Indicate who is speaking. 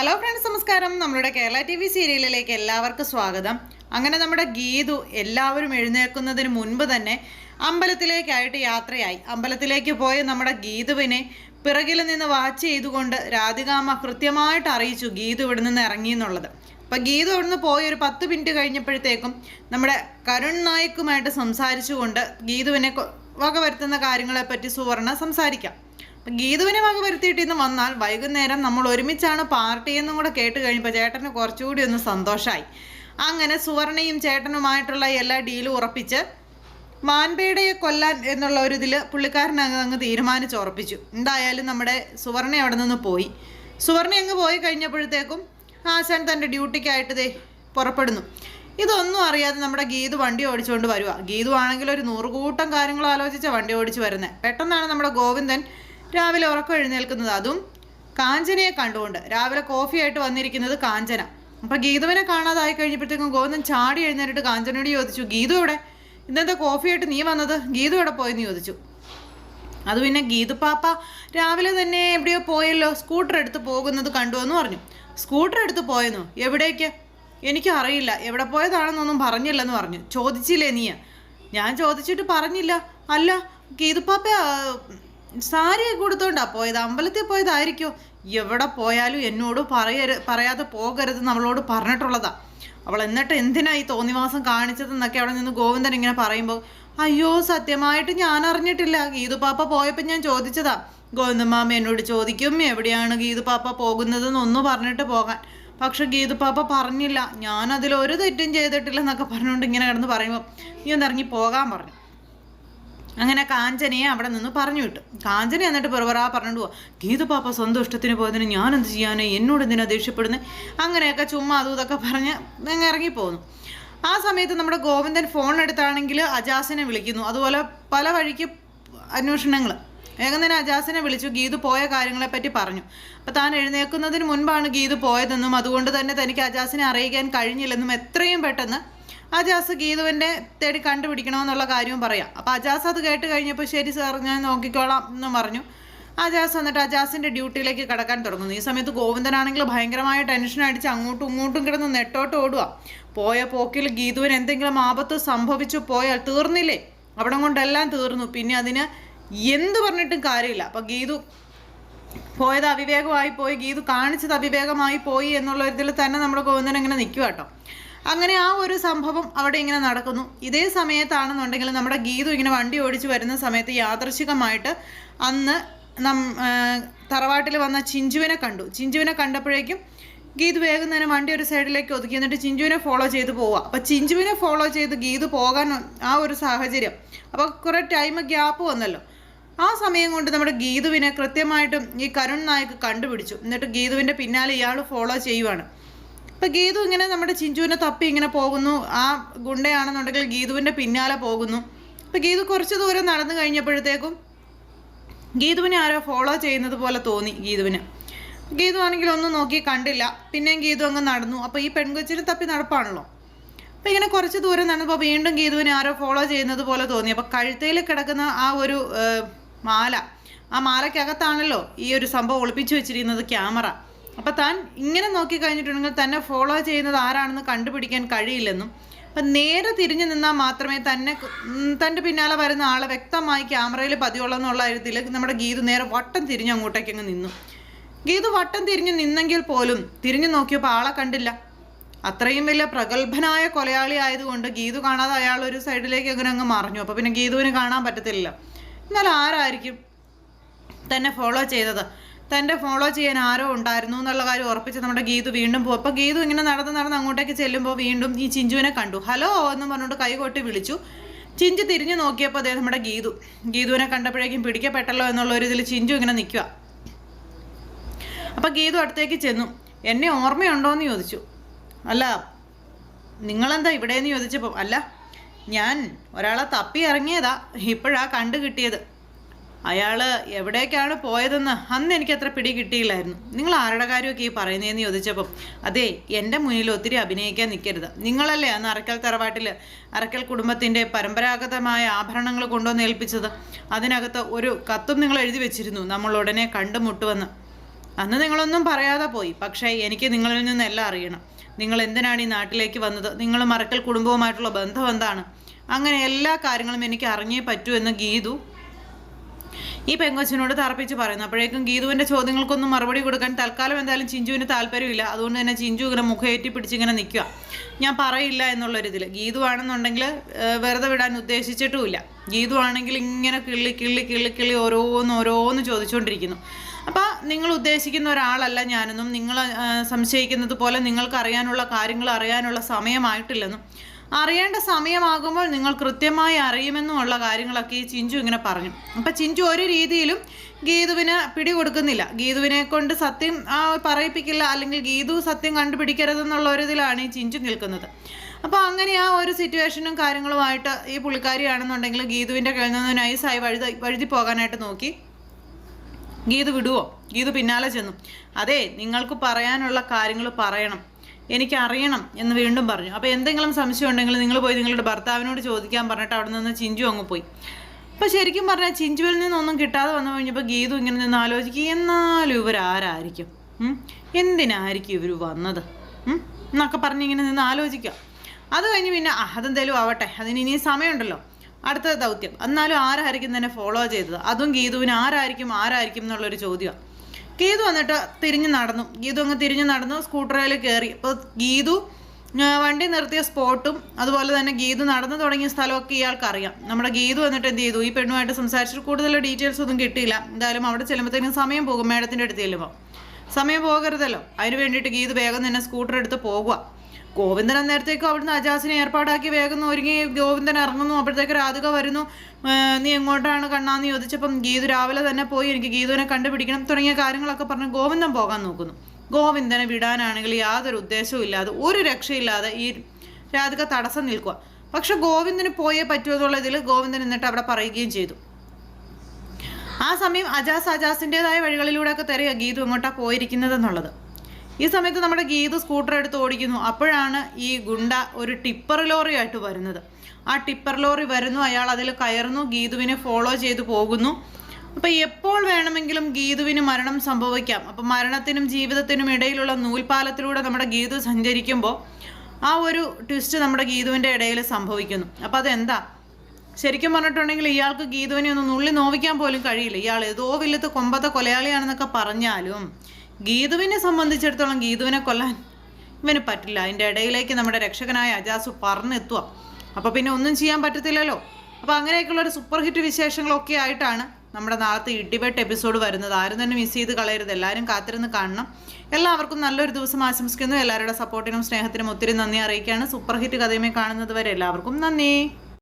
Speaker 1: Hello friends നമസ്കാരം. നമ്മുടെ Kerala T V സീരിയലിലേക്ക് എല്ലാവർക്കും സ്വാഗതം. അങ്ങനെ നമ്മുടെ ഗീതു എല്ലാവരും എഴുന്നേൽക്കുന്നതിന് മുൻപ് തന്നെ അമ്പലത്തിലേക്കായിട്ട് യാത്രയായി. അമ്പലത്തിലേക്ക് പോയ നമ്മുടെ ഗീതുവിനെ പിറകിൽ നിന്ന് വാച്ച് ചെയ്തുകൊണ്ട് രാധികാമ്മ കൃത്യമായിട്ട് അറിയിച്ചു ഗീതു ഇവിടെ നിന്ന് ഇറങ്ങി എന്നുള്ളത്. അപ്പം ഗീതു ഇവിടുന്ന് പോയി ഒരു പത്ത് മിനിറ്റ് കഴിഞ്ഞപ്പോഴത്തേക്കും നമ്മുടെ കരുൺ നായിക്കുമായിട്ട് സംസാരിച്ചുകൊണ്ട് ഗീതുവിനെ വക വകവരുത്തുന്ന കാര്യങ്ങളെപ്പറ്റി സുവർണ സംസാരിക്കാം. അപ്പം ഗീതുവിനെ വക വരുത്തിയിട്ട് ഇന്ന് വന്നാൽ വൈകുന്നേരം നമ്മൾ ഒരുമിച്ചാണ് പാർട്ടി എന്നും കൂടെ കേട്ട് കഴിഞ്ഞപ്പോൾ ചേട്ടന് കുറച്ചുകൂടി ഒന്ന് സന്തോഷമായി അങ്ങനെ സുവർണയും ചേട്ടനുമായിട്ടുള്ള എല്ലാ ഡീലും ഉറപ്പിച്ച് മാൻപേടയെ കൊല്ലാൻ എന്നുള്ള ഒരു ഇതിൽ പുള്ളിക്കാരൻ അങ്ങ് അങ്ങ് തീരുമാനിച്ച് ഉറപ്പിച്ചു. എന്തായാലും നമ്മുടെ സുവർണ അവിടെ നിന്ന് പോയി. സുവർണ അങ്ങ് പോയി കഴിഞ്ഞപ്പോഴത്തേക്കും ആശാൻ തന്റെ ഡ്യൂട്ടിക്കായിട്ട് ദേ പുറപ്പെടുന്നു. ഇതൊന്നും അറിയാതെ നമ്മുടെ ഗീതു വണ്ടി ഓടിച്ചുകൊണ്ട് വരുക ഗീതു ആണെങ്കിൽ ഒരു നൂറുകൂട്ടം കാര്യങ്ങൾ ആലോചിച്ച വണ്ടി ഓടിച്ച് വരുന്നത് പെട്ടെന്നാണ് നമ്മുടെ ഗോവിന്ദൻ രാവിലെ ഉറക്കം എഴുന്നേൽക്കുന്നത് അതും കാഞ്ചനയെ കണ്ടുകൊണ്ട്. രാവിലെ കോഫിയായിട്ട് വന്നിരിക്കുന്നത് കാഞ്ചന. അപ്പം ഗീതുവിനെ കാണാതായി കഴിഞ്ഞപ്പോഴത്തേക്കും ഗോവിന്ദൻ ചാടി എഴുന്നേറ്റിട്ട് കാഞ്ചനയോട് ചോദിച്ചു ഗീതു എവിടെ? ഇന്നത്തെ കോഫിയായിട്ട് നീ വന്നത്? ഗീതു എവിടെ പോയെന്ന് ചോദിച്ചു. അത് പിന്നെ ഗീതു പാപ്പ രാവിലെ തന്നെ എവിടെയോ പോയല്ലോ സ്കൂട്ടർ എടുത്ത് പോകുന്നത് കണ്ടു എന്ന് പറഞ്ഞു. സ്കൂട്ടർ എടുത്ത് പോയെന്നോ? എവിടേക്ക്? എനിക്ക് അറിയില്ല. എവിടെ പോയതാണെന്നൊന്നും പറഞ്ഞില്ലെന്ന് പറഞ്ഞു. ചോദിച്ചില്ലേ നീ? ഞാൻ ചോദിച്ചിട്ട് പറഞ്ഞില്ല. അല്ല ഗീതുപ്പാപ്പ സാരി കൊടുത്തോണ്ടാ പോയത്? അമ്പലത്തിൽ പോയതായിരിക്കും. എവിടെ പോയാലും എന്നോട് പറയരു പറയാതെ പോകരുത് നമ്മളോട് പറഞ്ഞിട്ടുള്ളതാ. അവൾ എന്നിട്ട് എന്തിനാ ഈ തോന്നിവാസം കാണിച്ചതെന്നൊക്കെ അവിടെ നിന്ന് ഗോവിന്ദൻ ഇങ്ങനെ പറയുമ്പോൾ അയ്യോ സത്യമായിട്ട് ഞാൻ അറിഞ്ഞിട്ടില്ല. ഗീതു പാപ്പ പോയപ്പോൾ ഞാൻ ചോദിച്ചതാ. ഗോവിന്ദമാമ എന്നോട് ചോദിക്കും എവിടെയാണ് ഗീതു പാപ്പ ഗീതുപാപ്പ പോകുന്നതെന്നൊന്നു പറഞ്ഞിട്ട് പോകാൻ. പക്ഷെ ഗീതു പാപ്പ പറഞ്ഞില്ല. ഞാൻ അതിൽ ഒരു തെറ്റും ചെയ്തിട്ടില്ലെന്നൊക്കെ പറഞ്ഞുകൊണ്ട് ഇങ്ങനെ കിടന്ന് പറയുമ്പോൾ നീ ഒന്നിറങ്ങി പോകാൻ പറഞ്ഞു. അങ്ങനെ കാഞ്ചനയെ അവിടെ നിന്ന് പറഞ്ഞു വിട്ടു. കാഞ്ചന എന്നിട്ട് പെറുപറാ പറഞ്ഞിട്ട് പോവാ. ഗീതു പാപ്പ സ്വന്തം ഇഷ്ടത്തിന് പോയതിന് ഞാൻ എന്ത് ചെയ്യാനേ? എന്നോട് എന്തിനാ ദേഷ്യപ്പെടുന്നത് അങ്ങനെയൊക്കെ ചുമ്മാ അതും ഇതൊക്കെ പറഞ്ഞ് അങ്ങ് ഇറങ്ങിപ്പോന്നു. ആ സമയത്ത് നമ്മുടെ ഗോവിന്ദൻ ഫോൺ എടുത്താണെങ്കിൽ അജാസിനെ വിളിക്കുന്നു. അതുപോലെ പല വഴിക്ക് അന്വേഷണങ്ങൾ വേഗം തന്നെ അജാസിനെ വിളിച്ചു ഗീതു പോയ കാര്യങ്ങളെപ്പറ്റി പറഞ്ഞു. അപ്പം താൻ എഴുന്നേൽക്കുന്നതിന് മുൻപാണ് ഗീതു പോയതെന്നും അതുകൊണ്ട് തന്നെ തനിക്ക് അജാസിനെ അറിയിക്കാൻ കഴിഞ്ഞില്ലെന്നും എത്രയും പെട്ടെന്ന് അജാസ് ഗീതുവിന്റെ തേടി കണ്ടുപിടിക്കണമെന്നുള്ള കാര്യവും പറയാം. അപ്പോൾ അജാസ് അത് കേട്ട് കഴിഞ്ഞപ്പോൾ ശരി സാർ ഞാൻ നോക്കിക്കോളാം എന്ന് പറഞ്ഞു. അജാസ് എന്നിട്ട് അജാസിന്റെ ഡ്യൂട്ടിയിലേക്ക് കടക്കാൻ തുടങ്ങുന്നു. ഈ സമയത്ത് ഗോവിന്ദനാണെങ്കിൽ ഭയങ്കരമായ ടെൻഷൻ അടിച്ച് അങ്ങോട്ടും ഇങ്ങോട്ടും കിടന്ന് നെട്ടോട്ട് ഓടുക പോയ പോക്കിൽ ഗീതുവിന് എന്തെങ്കിലും ആപത്ത് സംഭവിച്ചു പോയാൽ തീർന്നില്ലേ? അവിടെ കൊണ്ടെല്ലാം തീർന്നു. പിന്നെ അതിന് എന്ത് പറഞ്ഞിട്ടും കാര്യമില്ല. അപ്പം ഗീതു പോയത് അവിവേകമായി പോയി. ഗീതു കാണിച്ചത് അവിവേകമായി പോയി എന്നുള്ള ഇതിൽ തന്നെ നമ്മുടെ ഗോവിന്ദൻ ഇങ്ങനെ നിൽക്കുക കേട്ടോ അങ്ങനെ ആ ഒരു സംഭവം അവിടെ ഇങ്ങനെ നടക്കുന്നു. ഇതേ സമയത്താണെന്നുണ്ടെങ്കിൽ നമ്മുടെ ഗീതു ഇങ്ങനെ വണ്ടി ഓടിച്ച് വരുന്ന സമയത്ത് യാദൃശികമായിട്ട് അന്ന് നം തറവാട്ടിൽ വന്ന ചിഞ്ചുവിനെ കണ്ടു. ചിഞ്ചുവിനെ കണ്ടപ്പോഴേക്കും ഗീതു വേഗം തന്നെ വണ്ടി ഒരു സൈഡിലേക്ക് ഒതുക്കി എന്നിട്ട് ചിഞ്ചുവിനെ ഫോളോ ചെയ്ത് പോവുക. അപ്പോൾ ചിഞ്ചുവിനെ ഫോളോ ചെയ്ത് ഗീതു പോകാൻ ആ ഒരു സാഹചര്യം. അപ്പോൾ കുറേ ടൈം ഗ്യാപ്പ് വന്നല്ലോ. ആ സമയം കൊണ്ട് നമ്മുടെ ഗീതുവിനെ കൃത്യമായിട്ടും ഈ കരുൺ നായക്ക് കണ്ടുപിടിച്ചു. എന്നിട്ട് ഗീതുവിന്റെ പിന്നാലെ ഇയാൾ ഫോളോ ചെയ്യുവാണ്. അപ്പം ഗീതു ഇങ്ങനെ നമ്മുടെ ചിഞ്ചുവിനെ തപ്പി ഇങ്ങനെ പോകുന്നു. ആ ഗുണ്ടയാണെന്നുണ്ടെങ്കിൽ ഗീതുവിന്റെ പിന്നാലെ പോകുന്നു. അപ്പം ഗീതു കുറച്ച് ദൂരം നടന്നു കഴിഞ്ഞപ്പോഴത്തേക്കും ഗീതുവിനെ ആരോ ഫോളോ ചെയ്യുന്നത് പോലെ തോന്നി ഗീതുവിന്. ഗീതു ആണെങ്കിൽ ഒന്നും നോക്കി കണ്ടില്ല. പിന്നെയും ഗീതു അങ്ങ് നടന്നു. അപ്പോൾ ഈ പെൺകൊച്ചിനെ തപ്പി നടപ്പാണല്ലോ. അപ്പൊ ഇങ്ങനെ കുറച്ച് ദൂരം നടന്നപ്പോൾ വീണ്ടും ഗീതുവിനെ ആരോ ഫോളോ ചെയ്യുന്നത് പോലെ തോന്നി. അപ്പോൾ കഴുത്തയിൽ കിടക്കുന്ന ആ ഒരു മാല. ആ മാലയ്ക്കകത്താണല്ലോ ഈ ഒരു സംഭവം ഒളിപ്പിച്ചു വെച്ചിരിക്കുന്നത് ക്യാമറ. അപ്പം താൻ ഇങ്ങനെ നോക്കി കഴിഞ്ഞിട്ടുണ്ടെങ്കിൽ തന്നെ ഫോളോ ചെയ്യുന്നത് ആരാണെന്ന് കണ്ടുപിടിക്കാൻ കഴിയില്ലെന്നും അപ്പം നേരെ തിരിഞ്ഞു നിന്നാൽ മാത്രമേ തന്നെ തന്റെ പിന്നാലെ വരുന്ന ആളെ വ്യക്തമായി ക്യാമറയിൽ പതിയുള്ളെന്നുള്ള കാര്യത്തിൽ നമ്മുടെ ഗീതു നേരെ വട്ടം തിരിഞ്ഞ് അങ്ങോട്ടേക്ക് അങ്ങ് നിന്നു. ഗീതു വട്ടം തിരിഞ്ഞു നിന്നെങ്കിൽ പോലും തിരിഞ്ഞു നോക്കിയപ്പോൾ ആളെ കണ്ടില്ല. അത്രയും വലിയ പ്രഗത്ഭനായ കൊലയാളി ആയതുകൊണ്ട് ഗീതു കാണാതെ അയാൾ ഒരു സൈഡിലേക്ക് അങ്ങനെ അങ്ങ് മറിഞ്ഞു. അപ്പോൾ പിന്നെ ഗീതുവിന് കാണാൻ പറ്റത്തില്ല എന്നാൽ ആരായിരിക്കും തന്നെ ഫോളോ ചെയ്തത്? തന്റെ ഫോളോ ചെയ്യാൻ ആരോ ഉണ്ടായിരുന്നു എന്നുള്ള കാര്യം ഉറപ്പിച്ച് നമ്മുടെ ഗീതു വീണ്ടും പോകും. അപ്പോൾ ഗീതു ഇങ്ങനെ നടന്ന് നടന്ന് അങ്ങോട്ടേക്ക് ചെല്ലുമ്പോൾ വീണ്ടും ഈ ചിഞ്ചുവിനെ കണ്ടു. ഹലോ എന്ന് പറഞ്ഞുകൊണ്ട് കൈകൊട്ടി വിളിച്ചു. ചിഞ്ചു തിരിഞ്ഞു നോക്കിയപ്പോൾ അതേ നമ്മുടെ ഗീതു. ഗീതുവിനെ കണ്ടപ്പോഴേക്കും പിടിക്കപ്പെട്ടല്ലോ എന്നുള്ള ഒരു ഇതിൽ ചിഞ്ചു ഇങ്ങനെ നിൽക്കുക അപ്പോൾ ഗീതു അടുത്തേക്ക് ചെന്നു. എന്നെ ഓർമ്മയുണ്ടോ എന്ന് ചോദിച്ചു. അല്ല നിങ്ങളെന്താ ഇവിടെയെന്ന് ചോദിച്ചപ്പോൾ അല്ല ഞാൻ ഒരാളെ തപ്പി ഇറങ്ങിയതാ. ഇപ്പോഴാ കണ്ടു കിട്ടിയത്. അയാൾ എവിടേക്കാണ് പോയതെന്ന് അന്ന് എനിക്ക് അത്ര പിടി കിട്ടിയില്ലായിരുന്നു. നിങ്ങൾ ആരുടെ കാര്യമൊക്കെ ഈ പറയുന്നതെന്ന് ചോദിച്ചപ്പം അതെ എന്റെ മുന്നിൽ ഒത്തിരി അഭിനയിക്കാൻ നിൽക്കരുത്. നിങ്ങളല്ലേ അന്ന് അറക്കൽ തറവാട്ടിൽ അറക്കൽ കുടുംബത്തിന്റെ പരമ്പരാഗതമായ ആഭരണങ്ങൾ കൊണ്ടുവന്ന് ഏൽപ്പിച്ചത്? അതിനകത്ത് ഒരു കത്തും നിങ്ങൾ എഴുതി വെച്ചിരുന്നു നമ്മൾ ഉടനെ കണ്ടുമുട്ടുവെന്ന് അന്ന് നിങ്ങളൊന്നും പറയാതെ പോയി പക്ഷേ എനിക്ക് നിങ്ങളിൽ നിന്നെല്ലാം അറിയണം. നിങ്ങൾ എന്തിനാണ് ഈ നാട്ടിലേക്ക് വന്നത്? നിങ്ങൾ മറക്കൽ കുടുംബവുമായിട്ടുള്ള ബന്ധം എന്താണ്? അങ്ങനെ എല്ലാ കാര്യങ്ങളും എനിക്ക് അറിഞ്ഞേ പറ്റൂ എന്ന് ഗീതു ഈ പെങ്കൊച്ചിനോട് തറപ്പിച്ച് പറയുന്നു. അപ്പോഴേക്കും ഗീതുവിന്റെ ചോദ്യങ്ങൾക്കൊന്നും മറുപടി കൊടുക്കാൻ തൽക്കാലം എന്തായാലും ചിഞ്ചുവിന് താല്പര്യമില്ല. അതുകൊണ്ട് തന്നെ ചിഞ്ചു ഇങ്ങനെ മുഖയേറ്റി പിടിച്ചിങ്ങനെ നിൽക്കുക ഞാൻ പറയില്ല എന്നുള്ളൊരിതിൽ ഗീതു ആണെന്നുണ്ടെങ്കിൽ വെറുതെ വിടാൻ ഉദ്ദേശിച്ചിട്ടുമില്ല. ഗീതു ആണെങ്കിൽ ഇങ്ങനെ കിള്ളി കിള്ളി കിള്ളി കിള്ളി ഓരോന്ന് ഓരോന്ന് ചോദിച്ചുകൊണ്ടിരിക്കുന്നു അപ്പോൾ നിങ്ങൾ ഉദ്ദേശിക്കുന്ന ഒരാളല്ല ഞാനെന്നും നിങ്ങൾ സംശയിക്കുന്നത് പോലെ നിങ്ങൾക്ക് അറിയാനുള്ള കാര്യങ്ങൾ അറിയാനുള്ള സമയമായിട്ടില്ലെന്നും അറിയേണ്ട സമയമാകുമ്പോൾ നിങ്ങൾ കൃത്യമായി അറിയുമെന്നുമുള്ള കാര്യങ്ങളൊക്കെ ഈ ചിഞ്ചു ഇങ്ങനെ പറഞ്ഞു. അപ്പം ചിഞ്ചു ഒരു രീതിയിലും ഗീതുവിന് പിടികൊടുക്കുന്നില്ല. ഗീതുവിനെ കൊണ്ട് സത്യം പറയിപ്പിക്കില്ല. അല്ലെങ്കിൽ ഗീതു സത്യം കണ്ടുപിടിക്കരുതെന്നുള്ള ഒരു ഇതിലാണ് ഈ ചിഞ്ചു നിൽക്കുന്നത്. അപ്പോൾ അങ്ങനെ ആ ഒരു സിറ്റുവേഷനും കാര്യങ്ങളുമായിട്ട് ഈ പുള്ളിക്കാരിയാണെന്നുണ്ടെങ്കിൽ ഗീതുവിന്റെ കയ്യിൽ നിന്ന് നൈസായി വഴുതി വഴുതി പോകാനായിട്ട് നോക്കി. ഗീതു വിടുവോ? ഗീതു പിന്നാലെ ചെന്നു. അതെ നിങ്ങൾക്ക് പറയാനുള്ള കാര്യങ്ങൾ പറയണം. എനിക്കറിയണം എന്ന് വീണ്ടും പറഞ്ഞു. അപ്പോൾ എന്തെങ്കിലും സംശയം ഉണ്ടെങ്കിൽ നിങ്ങൾ പോയി നിങ്ങളുടെ ഭർത്താവിനോട് ചോദിക്കാൻ പറഞ്ഞിട്ട് അവിടെ നിന്ന് ചിഞ്ചു അങ്ങ് പോയി. അപ്പോൾ ശരിക്കും പറഞ്ഞാൽ ചിഞ്ചുവിൽ നിന്നൊന്നും കിട്ടാതെ വന്നു കഴിഞ്ഞപ്പോൾ ഗീതു ഇങ്ങനെ നിന്ന് ആലോചിക്കുക എന്നാലും ഇവരാരായിരിക്കും? എന്തിനായിരിക്കും ഇവർ വന്നത്? എന്നൊക്കെ പറഞ്ഞ് ഇങ്ങനെ നിന്ന് ആലോചിക്കുക. അത് കഴിഞ്ഞ് പിന്നെ അതെന്തേലും ആവട്ടെ. അതിന് ഇനി സമയമുണ്ടല്ലോ. അടുത്ത ദൗത്യം. എന്നാലും ആരായിരിക്കും തന്നെ ഫോളോ ചെയ്തത്? അതും ഗീതുവിന് ആരായിരിക്കും ആരായിരിക്കും എന്നുള്ളൊരു ചോദ്യമാണ് ഗീതു വന്നിട്ട് തിരിഞ്ഞു നടന്നു. ഗീതു അങ്ങ് തിരിഞ്ഞു നടന്നു സ്കൂട്ടറിൽ കയറി അപ്പോൾ ഗീതു വണ്ടി നിർത്തിയ സ്പോട്ടും അതുപോലെ തന്നെ ഗീതു നടന്നു തുടങ്ങിയ സ്ഥലമൊക്കെ ഇയാൾക്ക് അറിയാം നമ്മുടെ ഗീതു വന്നിട്ട് എന്ത് ചെയ്തു? ഈ പെണ്ണുമായിട്ട് സംസാരിച്ചിട്ട് കൂടുതൽ ഡീറ്റെയിൽസ് ഒന്നും കിട്ടിയില്ല. എന്തായാലും അവിടെ ചെല്ലുമ്പോഴത്തേക്കും സമയം പോകും മേഡത്തിന്റെ അടുത്ത് ചെല്ലുമ്പോൾ സമയം പോകരുതല്ലോ. അതിന് വേണ്ടിയിട്ട് ഗീതു വേഗം തന്നെ സ്കൂട്ടർ എടുത്ത് പോകുക ഗോവിന്ദൻ അന്നേരത്തേക്കും അവിടുന്ന് അജാസിനെ ഏർപ്പാടാക്കി വേഗം ഒരുങ്ങി ഗോവിന്ദൻ ഇറങ്ങുന്നു. അപ്പോഴത്തേക്ക് രാധിക വരുന്നു. നീ എങ്ങോട്ടാണ് കണ്ണാന്ന് ചോദിച്ചപ്പം ഗീതു രാവിലെ തന്നെ പോയി എനിക്ക് ഗീതുവിനെ കണ്ടുപിടിക്കണം തുടങ്ങിയ കാര്യങ്ങളൊക്കെ പറഞ്ഞ് ഗോവിന്ദൻ പോകാൻ നോക്കുന്നു. ഗോവിന്ദനെ വിടാനാണെങ്കിൽ യാതൊരു ഉദ്ദേശവും ഇല്ലാതെ ഒരു രക്ഷയില്ലാതെ ഈ രാധിക തടസ്സം നിൽക്കുക. പക്ഷെ ഗോവിന്ദന് പോയേ പറ്റൂ എന്നുള്ള ഇതിൽ ഗോവിന്ദൻ എന്നിട്ട് അവിടെ പറയുകയും ചെയ്തു. ആ സമയം അജാസ് അജാസിന്റെതായ വഴികളിലൂടെയൊക്കെ തരിക ഗീതു എങ്ങോട്ടാണ് പോയിരിക്കുന്നത് എന്നുള്ളത് ഈ സമയത്ത് നമ്മുടെ ഗീത് സ്കൂട്ടർ എടുത്ത് ഓടിക്കുന്നു. അപ്പോഴാണ് ഈ ഗുണ്ട ഒരു ടിപ്പർ ലോറിയായിട്ട് വരുന്നത്. ആ ടിപ്പർ ലോറി വരുന്നു. അയാൾ അതിൽ കയറുന്നു. ഗീതുവിനെ ഫോളോ ചെയ്ത് പോകുന്നു. അപ്പോൾ എപ്പോൾ വേണമെങ്കിലും ഗീതുവിന് മരണം സംഭവിക്കാം. അപ്പോൾ മരണത്തിനും ജീവിതത്തിനും ഇടയിലുള്ള നൂൽപാലത്തിലൂടെ നമ്മുടെ ഗീതു സഞ്ചരിക്കുമ്പോൾ ആ ഒരു ട്വിസ്റ്റ് നമ്മുടെ ഗീതുവിന്റെ ഇടയിൽ സംഭവിക്കുന്നു. അപ്പോൾ അതെന്താ? ശരിക്കും പറഞ്ഞിട്ടുണ്ടെങ്കിൽ ഇയാൾക്ക് ഗീതുവിനെ ഒന്ന് നുള്ളി നോവിക്കാൻ പോലും കഴിയില്ല. ഇയാൾ ഏതോ വില്ലത്ത് കൊമ്പത്തെ കൊലയാളിയാണെന്നൊക്കെ പറഞ്ഞാലും ഗീതുവിനെ സംബന്ധിച്ചിടത്തോളം ഗീതുവിനെ കൊല്ലാൻ ഇവന് പറ്റില്ല. അതിന്റെ ഇടയിലേക്ക് നമ്മുടെ രക്ഷകനായ അജാസു പറഞ്ഞെത്തുക അപ്പോൾ പിന്നെ ഒന്നും ചെയ്യാൻ പറ്റത്തില്ലല്ലോ. അപ്പോൾ അങ്ങനെയൊക്കെയുള്ള ഒരു സൂപ്പർ ഹിറ്റ് വിശേഷങ്ങളൊക്കെ ആയിട്ടാണ് നമ്മുടെ നാളത്തെ ഇടിവെട്ട് എപ്പിസോഡ് വരുന്നത്. ആരും തന്നെ മിസ് ചെയ്ത് കളയരുത്. എല്ലാവരും കാത്തിരുന്ന് കാണണം. എല്ലാവർക്കും നല്ലൊരു ദിവസം ആശംസിക്കുന്നു. എല്ലാവരുടെ സപ്പോർട്ടിനും സ്നേഹത്തിനും ഒത്തിരി നന്ദി അറിയിക്കുകയാണ്. സൂപ്പർ ഹിറ്റ് കഥയുമേ കാണുന്നത് വരെ എല്ലാവർക്കും നന്ദി.